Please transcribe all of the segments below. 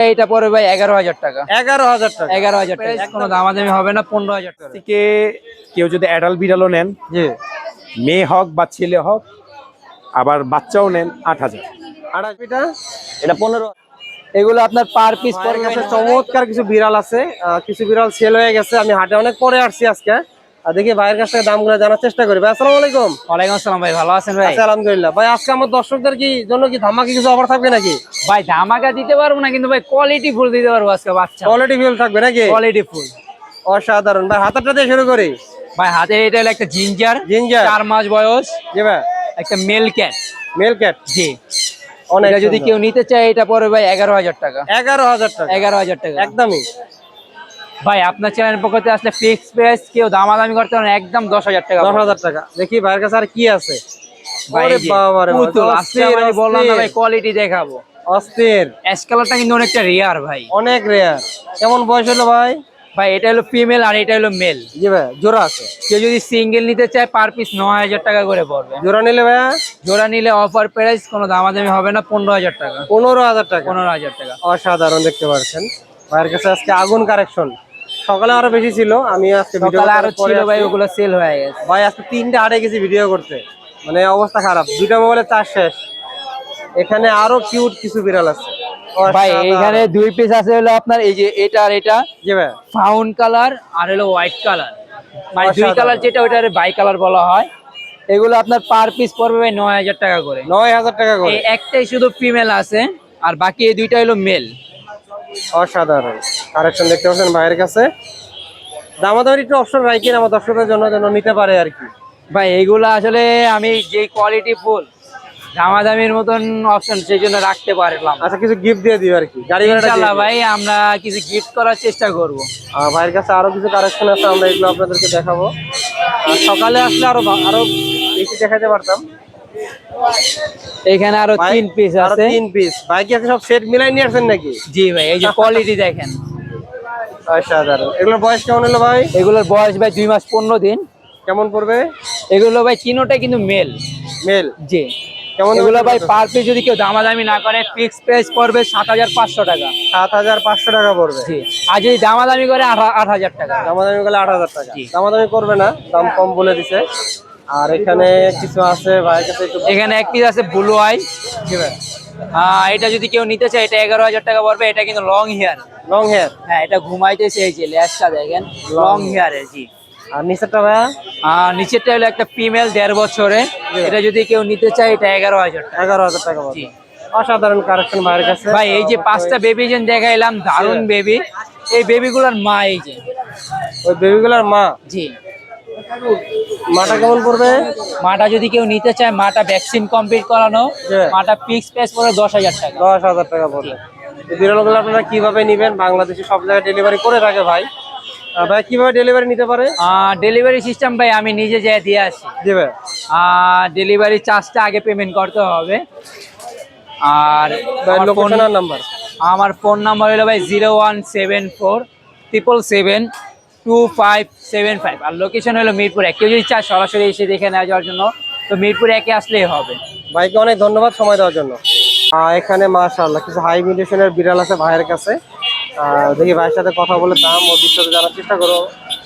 এইটা পরে ভাই এগারো হাজার টাকা। এগারো হাজার টাকা। এগারো হাজার টাকা। কোনো দামাদামি হবে না পনেরো হাজার টাকা। থেকে কেউ যদি অ্যাডাল্ট বিড়ালও নেন জি। মেয়ে হোক বা ছেলে হোক আবার বাচ্চাও নেন আট হাজার। আঠাশ এটা? এটা পনেরো। এগুলো আপনার পার পিস আমার কাছে চমৎকার কিছু বিড়াল আছে আহ, কিছু বিড়াল সেল হয়ে গেছে আমি হাটে অনেক পরে আসছি আজকে। আর দেখি ভাইয়ের কাছ থেকে দামগুলো জানার চেষ্টা করি। ভাই আসসালামু আলাইকুম। ওয়ালাইকুম আসসালাম ভাই ভালো আছেন ভাই? আচ্ছা আলহামদুলিল্লাহ। ভাই আজকে আমার দর্শকদের কি জন্য কি ধামাকি কিছু অফার থাকবে নাকি? ভাই ধামাকা দিতে পারব না কিন্তু ভাই কোয়ালিটি ফুল দিতে পারব আজকে বাচ্চা। কোয়ালিটি ফিল থাকবে নাকি? কোয়ালিটি ফুল অসাধারণ। ভাই হাতারটা দিয়ে শুরু করি। ভাই হাতে এটা হলো একটা জিঞ্জার জিঞ্জার চার মাস বয়স। জি ভাই। একটা মেল ক্যাট মেল ক্যাট জি। অনেক যদি কেউ নিতে চায় এটা পরে ভাই এগারো হাজার টাকা। এগারো হাজার টাকা। এগারো হাজার টাকা। একদমই। ভাই আপনার চ্যানেল পক্ষে আসলে ফিক্স প্রাইস কেউ দামাদামি করতে পারেন একদম দশ হাজার টাকা দশ হাজার টাকা। দেখি ভাইয়ের কাছে আর কি আছে। বললাম না ভাই কোয়ালিটি দেখাবো। অস্থির। অ্যাশ কালারটা কিন্তু অনেকটা রিয়ার ভাই। অনেক রেয়ার কেমন বয়স হলো ভাই? ভাই এটা হলো ফিমেল আর এটা হলো মেল জি ভাই জোড়া আছে। কেউ যদি সিঙ্গেল নিতে চায় পার পিস নয় হাজার টাকা করে পড়বে। জোড়া নিলে ভাইয়া? জোড়া নিলে অফার প্রাইস কোনো দামাদামি হবে না পনেরো হাজার টাকা। পনেরো হাজার টাকা। পনেরো হাজার টাকা। অসাধারণ দেখতে পাচ্ছেন। ভাইয়ের কাছে আজকে আগুন কারেকশন সকালে আরও বেশি ছিল আমি আজকে সকালে আরও ছিল ভাই ওগুলো সেল হয়ে গেছে। ভাই আজকে তিনটে হাটে গেছি ভিডিও করতে মানে অবস্থা খারাপ দুইটা মোবাইলে চার শেষ। এখানে আরও কিউট কিছু বিড়াল আছে। ভাই এখানে দুই পিস আছে হলো আপনার এই যে এটা আর এটা। জি ভাই। ফাউন কালার আর হলো হোয়াইট কালার মানে দুই কালার যেটা ওইটা বাই কালার বলা হয়। এগুলো আপনার পার পিস পড়বে ভাই নয় হাজার টাকা করে। নয় হাজার টাকা করে। একটাই শুধু ফিমেল আছে আর বাকি এই দুইটা হলো মেল অসাধারণ। কারেকশন দেখতে পাচ্ছেন ভাইয়ের কাছে। দামাদামি একটু অপশন রাখেন আমার দর্শকদের জন্য যেন নিতে পারে আর কি। ভাই এইগুলো আসলে আমি যে কোয়ালিটি ফুল দামাদামির মতন অপশন সেই জন্য রাখতে পারলাম। আচ্ছা কিছু গিফট দিয়ে দিও আর কি। গাড়ি দিও। ভাই আমরা কিছু গিফট করার চেষ্টা করব। আর ভাইয়ের কাছে আরও কিছু কারেকশন আছে আমরা এগুলো আপনাদেরকে দেখাবো। আর সকালে আসলে আরও আরও বেশি দেখাতে পারতাম। এখানে আরও তিন পিস আরও আছে। তিন পিস ভাই কি সব সেট মিলাই নিয়ে আসছেন নাকি? জি ভাই এই যে কোয়ালিটি দেখেন। অসাধারণ। এগুলোর বয়স কেমন হলো ভাই? এগুলোর বয়স ভাই দুই মাস পনেরো দিন। কেমন পড়বে? এগুলো ভাই তিনোটাই কিন্তু মেল মেল জি। কেমন এগুলো ভাই পার পিস যদি কেউ দামাদামি না করে ফিক্স প্রাইস পড়বে সাত হাজার পাঁচশো টাকা। সাত হাজার পাঁচশো টাকা পড়বে। জি। আর যদি দামাদামি করে আট হাজার টাকা। দামাদামি করলে আট হাজার টাকা। দামাদামি করবে না দাম কম বলে দিছে। আর এখানে কিছু আছে ভাইয়ের কাছে একটু এখানে এক পিস আছে ব্লু আই জি ভাই? এটা যদি কেউ নিতে চায় এটা এগারো হাজার টাকা পড়বে এটা কিন্তু লং হেয়ার লং হেয়ার হ্যাঁ এটা ঘুমাইতেছে এই যে লেজটা দেখেন লং হেয়ারের জি। আর নিচেরটা ভাইয়া? আর নিচেরটা হলো একটা ফিমেল দেড় বছরে। এটা যদি কেউ নিতে চায় এটা এগারো হাজার টাকা। এগারো হাজার টাকা জি। অসাধারণ কারেকশন ভাইয়ের কাছে। ভাই এই যে পাঁচটা বেবি যেন দেখাইলাম দারুণ বেবি এই বেবিগুলোর মা এই যে। ওই বেবিগুলোর মা? জি। মাটা কেমন পড়বে? মাটা যদি কেউ নিতে চায় মাটা ভ্যাকসিন কমপ্লিট করানো। মাটা ফিক্স প্রাইস পড়ে দশ হাজার টাকা। দশ হাজার টাকা পড়বে। এই বিড়ালগুলো আপনারা কীভাবে নিবেন? বাংলাদেশে সব জায়গায় ডেলিভারি করে থাকে ভাই। ভাই কীভাবে ডেলিভারি নিতে পারে? ডেলিভারি সিস্টেম ভাই আমি নিজে যেয়ে দিয়ে আসি। জি ভাই। ডেলিভারি চার্জটা আগে পেমেন্ট করতে হবে। আর ফোন নাম্বার আমার ফোন নাম্বার হলো ভাই zero one seven four triple seven two five seven five আর লোকেশন হলো মিরপুর এক। কেউ যদি চায় সরাসরি এসে দেখে নেওয়া যাওয়ার জন্য তো মিরপুর একে আসলেই হবে। ভাইকে অনেক ধন্যবাদ সময় দেওয়ার জন্য। আহ, এখানে মাশাআল্লাহ কিছু হাই মিউটেশনের বিড়াল আছে ভাইয়ের কাছে। দেখি ভাইয়ের সাথে কথা বলে দাম ও বিস্তারিত জানার চেষ্টা করো।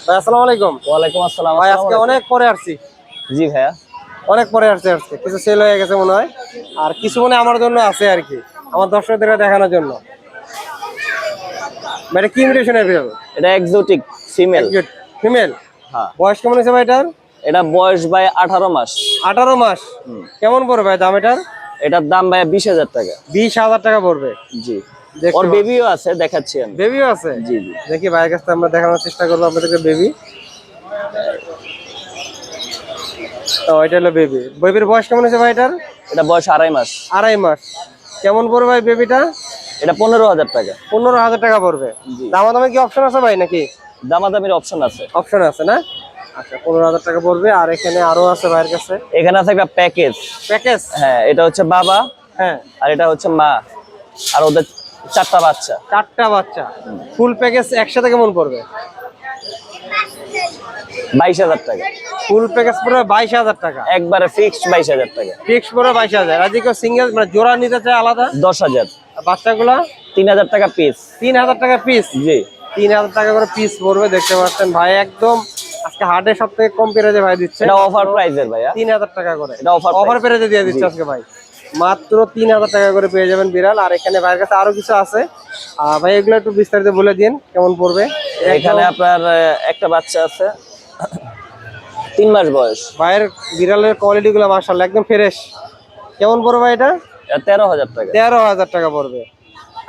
ভাই আসসালামু আলাইকুম। ওয়ালাইকুম আসসালাম ভাই আজকে অনেক পরে আসছি। জি ভাইয়া। অনেক পরে আসছে আজকে কিছু সেল হয়ে গেছে মনে হয়। আর কিছু মনে আমার জন্য আছে আর কি আমার দর্শকদের দেখানোর জন্য। এটা কি মিউটেশনের বিড়াল? এটা এক্সোটিক ফিমেল। ফিমেল হ্যাঁ। বয়স কেমন হয়েছে ভাই এটার এটা বয়স ভাই আঠারো মাস। আঠারো মাস। কেমন পড়বে ভাই দাম এটার? এটার দাম ভাই বিশ হাজার টাকা। বিশ হাজার টাকা পড়বে। জি। ওর। বেবিও আছে দেখাচ্ছি আমি। বেবিও আছে? জি জি। দেখি ভাইয়ের কাছে আমরা দেখানোর চেষ্টা করব আপনাদেরকে বেবি ও এটা হলো বেবি বেবির বয়স কেমন হয়েছে ভাই এটার এটা বয়স আড়াই মাস। আড়াই মাস। কেমন পড়বে ভাই বেবিটা এটা পনেরো হাজার টাকা। পনেরো হাজার টাকা পড়বে। দামা দামে কি অপশন আছে ভাই নাকি? দামাদামির অপশন আছে। অপশন আছে না? আচ্ছা পনেরো হাজার টাকা পড়বে। আর এখানে আরও আছে ভাইয়ের কাছে? এখানে আছে একটা প্যাকেজ প্যাকেজ হ্যাঁ এটা হচ্ছে বাবা হ্যাঁ। আর এটা হচ্ছে মা আর ওদের চারটা বাচ্চা। চারটা বাচ্চা। ফুল প্যাকেজ একসাথে কেমন পড়বে? বাইশ হাজার টাকা। ফুল প্যাকেজ বাইশ হাজার টাকা। একবারে ফিক্সড বাইশ হাজার টাকা। ফিক্স পড়বে বাইশ হাজার। আর যদি কেউ সিঙ্গেল মানে জোড়া নিতে চায় আলাদা? দশ হাজার। আর বাচ্চাগুলা? তিন হাজার টাকা পিস তিন হাজার টাকা পিস জি। তিন হাজার টাকা করে পিস পড়বে দেখতে পাচ্ছেন। ভাই একদম আজকে হাটে সব থেকে কম পেরেজে ভাই দিচ্ছে। এটা অফার প্রাইসের ভাইয়া। তিন হাজার টাকা করে। এটা অফার। পেরেজে দিয়ে দিচ্ছে আজকে ভাই। মাত্র তিন হাজার টাকা করে পেয়ে যাবেন বিড়াল। আর এখানে ভাইয়ের কাছে আরও কিছু আছে। ভাই এগুলো একটু বিস্তারিত বলে দিন কেমন পড়বে? এখানে আপনার একটা বাচ্চা আছে। তিন মাস বয়স। ভাইয়ের বিড়ালের কোয়ালিটি গুলো মার্শাল্লাহ একদম ফ্রেশ কেমন পড়বে এটা তেরো হাজার টাকা। তেরো হাজার টাকা পড়বে।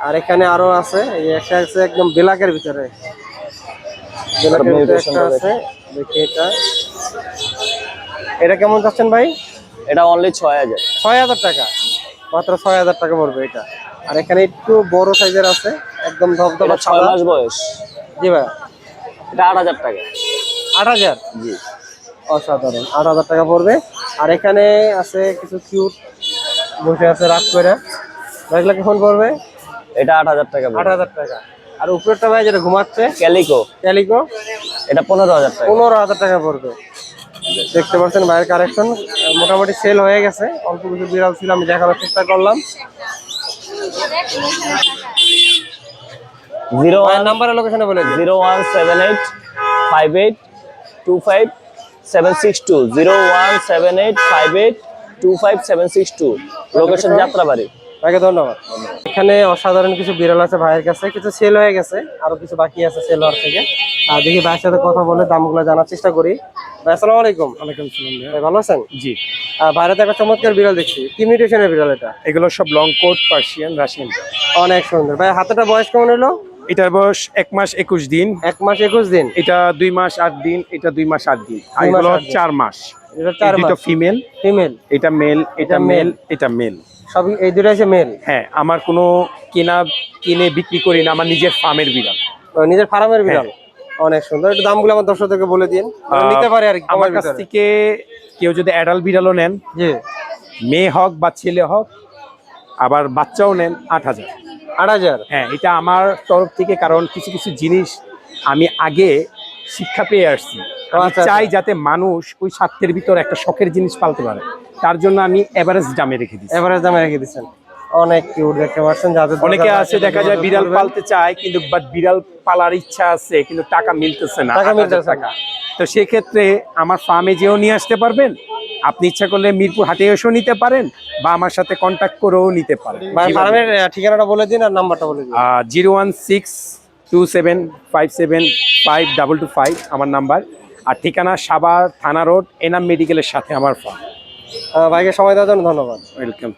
আর এখানে আরও আছে এই একটা আছে একদম ব্ল্যাকের ভিতরে। একটা আছে দেখি এটা। এটা কেমন চাচ্ছেন ভাই? এটা অনলি ছয় হাজার। ছয় হাজার টাকা। মাত্র ছয় হাজার টাকা পড়বে এটা। আর এখানে একটু বড় সাইজের আছে একদম ধবধবা ছয় মাস বয়স। জি ভাই। এটা আট হাজার টাকা। আট হাজার? জি। অসাধারণ। আট হাজার টাকা পড়বে। আর এখানে আছে কিছু কিউট বসে আছে রাত করে। এগুলো কখন পড়বে এটা আট হাজার টাকা আট হাজার টাকা। আর উপরেরটা ভাই যেটা ঘুমাচ্ছে? ক্যালিকো ক্যালিকো এটা পনেরো হাজার টাকা। পনেরো হাজার টাকা পড়বে। দেখতে পাচ্ছেন ভাইয়ের কালেকশন মোটামুটি সেল হয়ে গেছে। অল্প কিছু বিড়াল ছিল আমি দেখানোর চেষ্টা করলাম। জিরো ওয়ান লোকেশনে বলে zero one seven eight five eight two five seven six two zero one seven eight five eight two five seven six two location Jatrabari ভাইকে ধন্যবাদ। এখানে অসাধারণ কিছু বিড়াল আছে ভাইয়ের কাছে কিছু সেল হয়ে গেছে আরও কিছু বাকি আছে সেল হওয়ার থেকে। আর দেখি ভাইয়ের সাথে কথা বলে দামগুলো জানার চেষ্টা করি। ভাই আসসালামু আলাইকুম। ওয়ালাইকুম সালাম। ভাই ভালো আছেন? জি। একটা চমৎকার বিড়াল দেখছি। কি মিউটেশনের বিড়াল এটা? এগুলো সব লং কোট পার্সিয়ান রাশিয়ান অনেক সুন্দর। ভাই হাতেটা বয়স কেমন হলো? এটার বয়স এক মাস একুশ দিন। এক মাস একুশ দিন। এটা দুই মাস আট দিন এটা দুই মাস আট দিন। আর এগুলো চার মাস। এটা চার মাস। ফিমেল ফিমেল এটা মেল এটা মেল এটা মেল সবই এই দুটো আছে মেল হ্যাঁ আমার কোনো কেনা কিনে বিক্রি করি না আমার নিজের ফার্মের বিড়াল। নিজের ফার্মের বিড়াল। অনেক সুন্দর। একটু দামগুলো আমার দর্শকদেরকে বলে দিন। নিতে পারে আর কি আমার কাছ থেকে কেউ যদি অ্যাডাল্ট বিড়ালও নেন জি। মেয়ে হোক বা ছেলে হোক আবার বাচ্চাও নেন আট হাজার। আট হাজার? হ্যাঁ এটা আমার তরফ থেকে কারণ কিছু কিছু জিনিস আমি আগে শিক্ষা পেয়ে আসছি। চাই আচ্ছা। যাতে মানুষ ওই স্বার্থের ভিতর একটা শখের জিনিস পালতে পারে। তার জন্য আমি এভারেজ দামে রেখে দিচ্ছি এভারেজ দামে রেখে দিচ্ছেন অনেক কিউট দেখতে পাচ্ছেন যাদের অনেকে আছে দেখা যায় বিড়াল পালতে চায় কিন্তু বাট বিড়াল পালার ইচ্ছা আছে কিন্তু টাকা মিলতেছে না টাকা মিলতেছে টাকা। তো সেক্ষেত্রে আমার ফার্মে যেও নিয়ে আসতে পারবেন। আপনি ইচ্ছা করলে মিরপুর হাটে এসেও নিতে পারেন বা আমার সাথে কন্ট্যাক্ট করেও নিতে পারেন। ফার্মের ঠিকানাটা বলে দিন আর নাম্বারটা বলে দিন। Zero one six two seven five seven five double two five আমার নাম্বার আর ঠিকানা সাবা থানা রোড এনাম মেডিকেলের সাথে আমার ফার্ম আহ, ভাইকে সময় দেওয়ার জন্য ধন্যবাদ। ওয়েলকাম